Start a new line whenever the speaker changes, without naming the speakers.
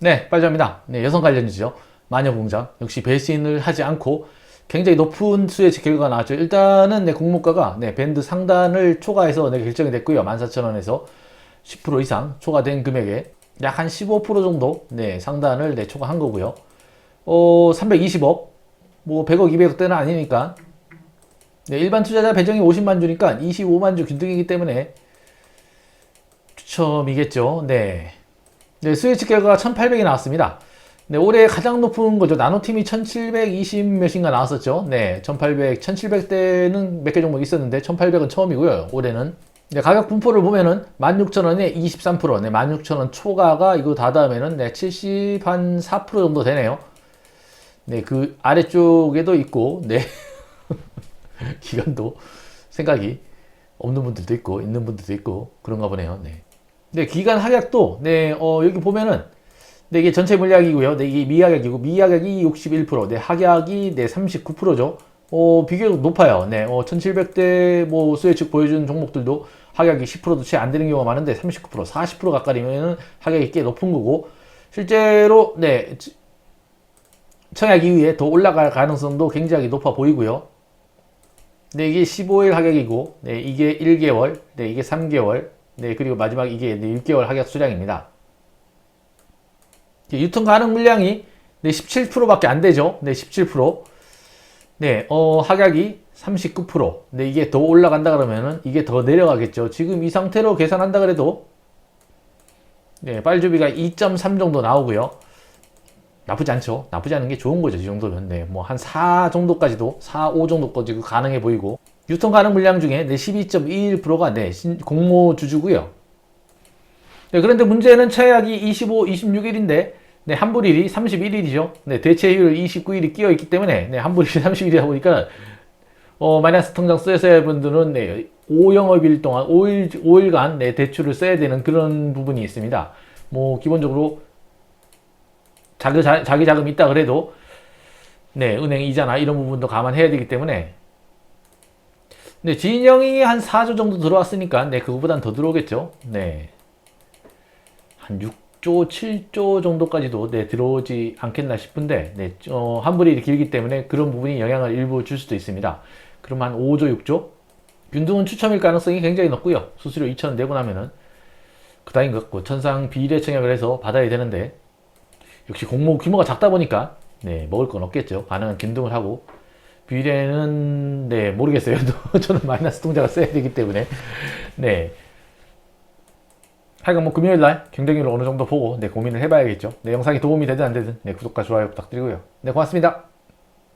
네, 빨리합니다. 네, 여성 관련이죠. 마녀 공장. 역시 배신을 하지 않고 굉장히 높은 수의 결과가 나왔죠. 일단은 네, 공모가가 네, 밴드 상단을 초과해서 네, 결정이 됐고요. 14,000원에서 10% 이상 초과된 금액에 약 한 15% 정도 네, 상단을 네, 초과한 거고요. 어, 320억, 뭐 100억, 200억 대는 아니니까 네, 일반 투자자 배정이 50만 주니까 25만 주 균등이기 때문에 추첨이겠죠. 네. 네, 스위치 결과가 1800이 나왔습니다. 네, 올해 가장 높은 거죠. 나노팀이 1720 몇인가 나왔었죠. 네, 1800, 1700대는 몇 개 종목 있었는데 1800은 처음이고요. 올해는. 네, 가격 분포를 보면은 16,000원에 23%, 네, 16,000원 초과가 이거 다 다음에는 네, 70, 한 4% 정도 되네요. 네, 그 아래쪽에도 있고, 네. 기간도 생각이 없는 분들도 있고, 있는 분들도 있고, 그런가 보네요. 네. 네, 기간 하락도, 네, 어, 여기 보면은, 네, 이게 전체 물량이고요. 네, 이게 미하락이고, 미하락이 61%, 네, 하락이 네, 39%죠. 어, 비교적 높아요. 네, 어, 1700대 뭐 수혜 측 보여준 종목들도 하락이 10%도 채 안 되는 경우가 많은데 39%, 40% 가까이면은 하락이 꽤 높은 거고, 실제로, 네, 청약 이후에 더 올라갈 가능성도 굉장히 높아 보이고요. 네, 이게 15일 하격이고, 네, 이게 1개월, 네, 이게 3개월, 네, 그리고 마지막 이게 네, 6개월 하격 수량입니다. 네, 유통 가능 물량이 네, 17%밖에 안 되죠. 네, 17%. 네, 어, 하격이 39%. 네, 이게 더 올라간다 그러면은 이게 더 내려가겠죠. 지금 이 상태로 계산한다 그래도 네, 빨주비가 2.3 정도 나오고요. 나쁘지 않죠. 나쁘지 않은 게 좋은 거죠. 이 정도면. 네, 뭐 한 4 정도까지도 4, 5 정도까지 가능해 보이고 유통 가능 물량 중에 네, 12.21%가 네, 신- 공모 주주고요. 네, 그런데 문제는 최악이 25, 26일인데 네, 환불일이 31일이죠. 네, 대체율 29일이 끼어 있기 때문에 네, 환불일이 31일이다 보니까 어, 마이너스 통장 쓰셔야 분들은 네, 5영업일 동안 5일 5일간 네, 대출을 써야 되는 그런 부분이 있습니다. 뭐 기본적으로 자기, 자, 자기 자금이 있다 그래도 네, 은행 이자나 이런 부분도 감안해야 되기 때문에 네, 진영이 한 4조 정도 들어왔으니까 네, 그거보단 더 들어오겠죠. 네. 한 6조, 7조 정도까지도 네, 들어오지 않겠나 싶은데 네, 어, 환불이 길기 때문에 그런 부분이 영향을 일부 줄 수도 있습니다. 그럼 한 5조, 6조? 균등은 추첨일 가능성이 굉장히 높고요. 수수료 2천 내고 나면은 그다인 것 같고 천상 비례 청약을 해서 받아야 되는데 역시 공모 규모가 작다 보니까 네, 먹을 건 없겠죠. 가능한 균등을 하고 비례는 네 모르겠어요. 저는 마이너스 통장을 써야 되기 때문에 네. 하여간 뭐 금요일 날 경쟁률을 어느 정도 보고 네 고민을 해봐야겠죠. 네 영상이 도움이 되든 안 되든 네 구독과 좋아요 부탁드리고요. 네 고맙습니다.